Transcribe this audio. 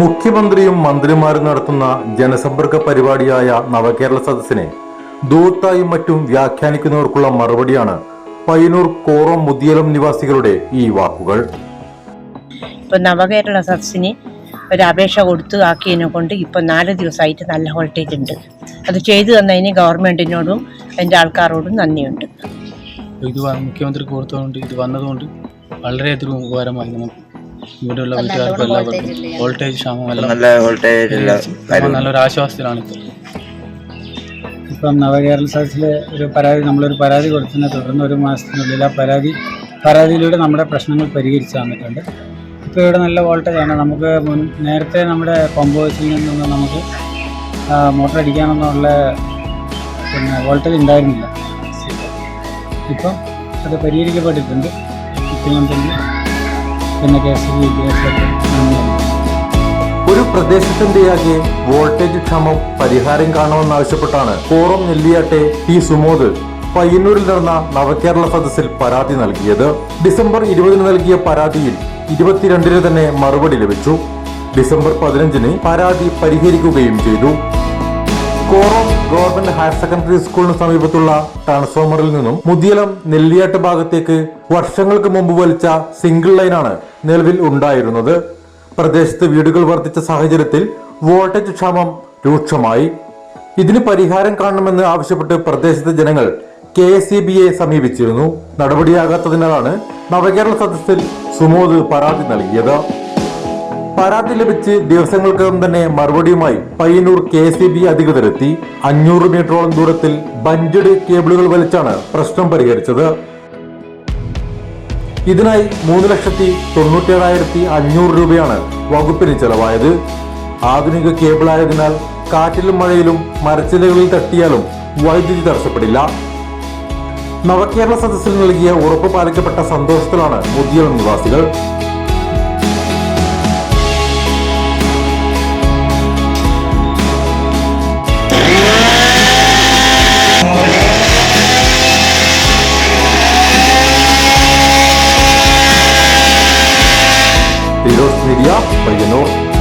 മുഖ്യമന്ത്രിയും മന്ത്രിമാരും നടത്തുന്ന ജനസമ്പർക്ക പരിപാടിയായ നവകേരള സദസ്സിനെ ദൂത്തായും മറ്റും വ്യാഖ്യാനിക്കുന്നവർക്കുള്ള മറുപടിയാണ് പയ്യന്നൂർ കോറം മുതിയലം നിവാസികളുടെ ഈ വാക്കുകൾ. ഇപ്പൊ നവകേരള സദസ്സിന് ഒരു അപേക്ഷ കൊടുത്തു ആക്കിയതിനെ കൊണ്ട് ഇപ്പം നാല് ദിവസമായിട്ട് നല്ല വോൾട്ടേജ് ഉണ്ട്. അത് ചെയ്തു തന്നതിന് ഗവൺമെന്റിനോടും അതിന്റെ ആൾക്കാരോടും നന്ദിയുണ്ട്. ഇത് മുഖ്യമന്ത്രി കൊടുത്തതുകൊണ്ട് ഇത് വന്നതുകൊണ്ട് വളരെയധികം ഉപകാരമായി നമുക്ക് ഇവിടെയുള്ള വീട്ടുകാർക്ക് എല്ലാവർക്കും വോൾട്ടേജ് ക്ഷാമം എല്ലാം നല്ല വോൾട്ടേജ് നല്ലൊരു ആശ്വാസത്തിലാണ്. ഇപ്പോൾ ഇപ്പം നവകേരള സദസ്സിലെ ഒരു പരാതി നമ്മളൊരു പരാതി കൊടുത്തതിനെ തുടർന്ന് ഒരു മാസത്തിനുള്ളിൽ ആ പരാതി പരാതിയിലൂടെ നമ്മുടെ പ്രശ്നങ്ങൾ പരിഹരിച്ചു തന്നിട്ടുണ്ട്. ഇപ്പോൾ ഇവിടെ നല്ല വോൾട്ടേജാണ് നമുക്ക് മുൻ നേരത്തെ നമ്മുടെ പമ്പ് ഹൗസിൽ നിന്നൊന്നും നമുക്ക് മോട്ടർ അടിക്കാനൊന്നുള്ള പിന്നെ വോൾട്ടേജ് ഉണ്ടായിരുന്നില്ല. ഇപ്പം അത് പരിഹരിക്കപ്പെട്ടിട്ടുണ്ട്. മുഖ്യമന്ത്രി പിന്നെ പ്രദേശത്തിന്റെ ഒരു വോൾട്ടേജ് ക്ഷാമം പരിഹാരം കാണണമെന്നാവശ്യപ്പെട്ടാണ് കോറം നെല്ലിയാട്ടെ ടി സുമോദ് പയ്യന്നൂരിൽ നടന്ന നവകേരള സദസ്സിൽ പരാതി നൽകിയത്. ഡിസംബർ ഇരുപതിന് നൽകിയ പരാതിയിൽ ഇരുപത്തിരണ്ടിന് തന്നെ മറുപടി ലഭിച്ചു. ഡിസംബർ പതിനഞ്ചിന് പരാതി പരിഹരിക്കുകയും ചെയ്തു. കോറം ഗവൺമെന്റ് ഹയർ സെക്കൻഡറി സ്കൂളിന് സമീപത്തുള്ള ട്രാൻസ്ഫോമറിൽ നിന്നും മുതിയലം നെല്ലിയാട്ട് ഭാഗത്തേക്ക് വർഷങ്ങൾക്ക് മുമ്പ് വലിച്ച സിംഗിൾ ലൈനാണ് നിലവിൽ ഉണ്ടായിരുന്നത്. പ്രദേശത്ത് വീടുകൾ വർദ്ധിച്ച സാഹചര്യത്തിൽ വോൾട്ടേജ് ക്ഷാമം രൂക്ഷമായി. ഇതിന് പരിഹാരം കാണണമെന്ന് ആവശ്യപ്പെട്ട് പ്രദേശത്തെ ജനങ്ങൾ കെ എസ് സി ബിയെ സമീപിച്ചിരുന്നു. നടപടിയാകാത്തതിനാലാണ് നവകേരള സദസ്സിൽ സുമോദ് പരാതി നൽകിയത്. പരാതി ലഭിച്ച് ദിവസങ്ങൾക്കകം തന്നെ മറുപടിയുമായി പയ്യന്നൂർ കെ എസ് ബി അധികൃതരെത്തി. അഞ്ഞൂറ് മീറ്ററോളം ദൂരത്തിൽ ബഞ്ചഡ് കേബിളുകൾ വലിച്ചാണ് പ്രശ്നം പരിഹരിച്ചത്. ഇതിനായി മൂന്ന് ലക്ഷത്തി തൊണ്ണൂറ്റേഴായിരത്തി അഞ്ഞൂറ് രൂപയാണ് വകുപ്പിന് ചെലവായത്. ആധുനിക കേബിളായതിനാൽ കാറ്റിലും മഴയിലും മരച്ചിലകളിൽ തട്ടിയാലും വൈദ്യുതി തടസ്സപ്പെടില്ല. നവകേരള സദസ്സിൽ നൽകിയ ഉറപ്പ് പാലിക്കപ്പെട്ട സന്തോഷത്തിലാണ് മുതിയ നിവാസികൾ. Piros Media by Yanor